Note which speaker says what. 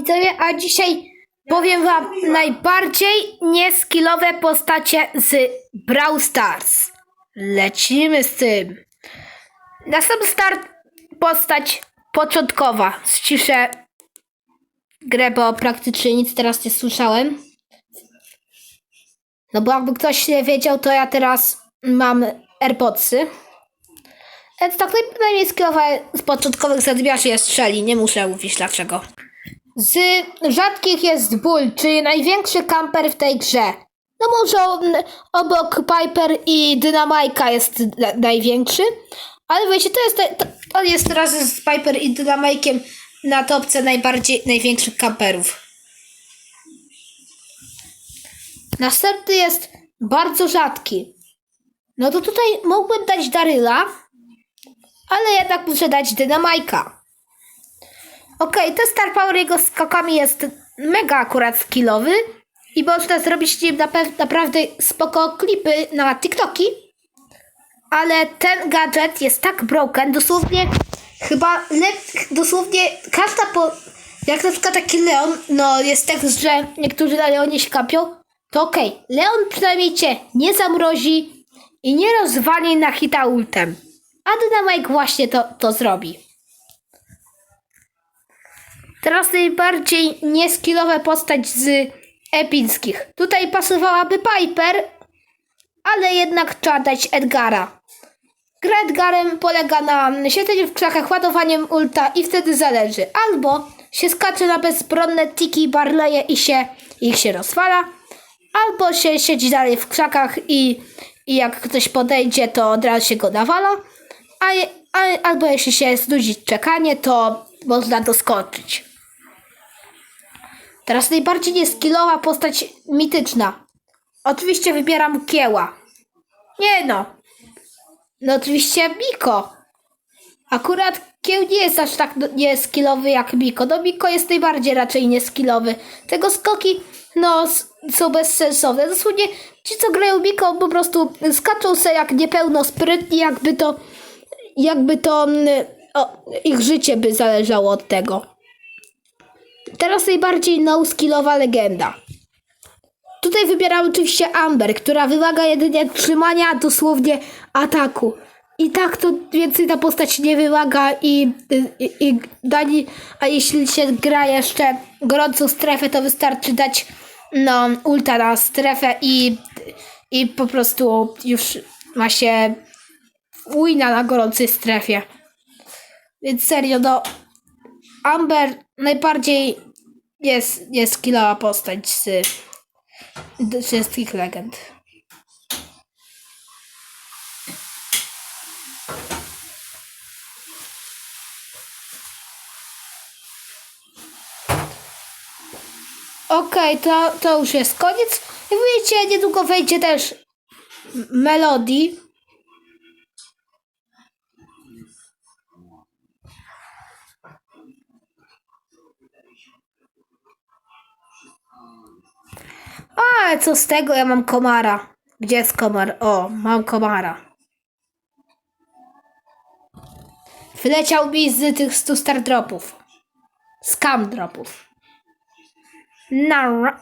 Speaker 1: Widzowie, a dzisiaj powiem wam najbardziej nieskillowe postacie z Brawl Stars. Lecimy z tym. Na sam start postać początkowa. Ściszę grę, bo praktycznie nic teraz nie słyszałem. No bo jakby ktoś nie wiedział, to ja teraz mam AirPodsy. Więc tak naj- najmniej skillowe z początkowych zadbiarzy jest strzeli. Nie muszę mówić dlaczego. Z rzadkich jest Bull, czyli największy kamper w tej grze. No może obok Piper i Dynamajka jest na- największy, ale wiecie, to jest, to, jest razem z Piper i Dynamajkiem na topce najbardziej, największych kamperów. Następny jest bardzo rzadki. No to tutaj mógłbym dać Daryla, ale jednak muszę dać Dynamajka. Okej, ten Star Power jego skokami jest mega akurat skillowy i można zrobić nim naprawdę spoko klipy na TikToki, ale ten gadżet jest tak broken, dosłownie chyba dosłownie każda po... jak na przykład taki Leon, no jest tak, że niektórzy na Leonie się kapią, to okej, Leon przynajmniej cię nie zamrozi i nie rozwali na hita ultem, a Dynamite właśnie to, to zrobi. Teraz najbardziej nieskillowa postać z epickich. Tutaj pasowałaby Piper, ale jednak trzeba dać Edgara. Gra Edgarem polega na siedzeniu w krzakach, ładowaniem ulta i wtedy zależy. Albo się skacze na bezbronne tiki barleje i się ich się rozwala, albo się siedzi dalej w krzakach i, i jak ktoś podejdzie, to od razu się go nawala, a, a, albo jeśli się znudzi czekanie, to można doskoczyć. Teraz najbardziej nieskillowa postać mityczna. Oczywiście wybieram Kieła. Nie no. No oczywiście Miko. Akurat Kieł nie jest aż tak nieskillowy jak Miko. No Miko jest najbardziej raczej nieskillowy. Tego skoki, no, są bezsensowne. Dosłownie ci, co grają Miko, po prostu skaczą se jak niepełnosprytni, jakby to, jakby to, mm, o, ich życie by zależało od tego. Teraz najbardziej no-skillowa legenda. Tutaj wybieram oczywiście Amber, która wymaga jedynie trzymania dosłownie ataku. I tak to więcej ta postać nie wymaga i, i, i dani, a jeśli się gra jeszcze gorącą strefę, to wystarczy dać no, ulta na strefę i, i po prostu już ma się wina na gorącej strefie. Więc serio, no Amber najbardziej jest, jest skillowa postać z, wszystkich legend. Okej, to, to już jest koniec. Jak widzicie, niedługo wejdzie też Melody. Ale co z tego, ja mam komara. Gdzie jest komar? O, mam komara. Wyleciał mi z tych 100 star dropów. Scam dropów. Nara.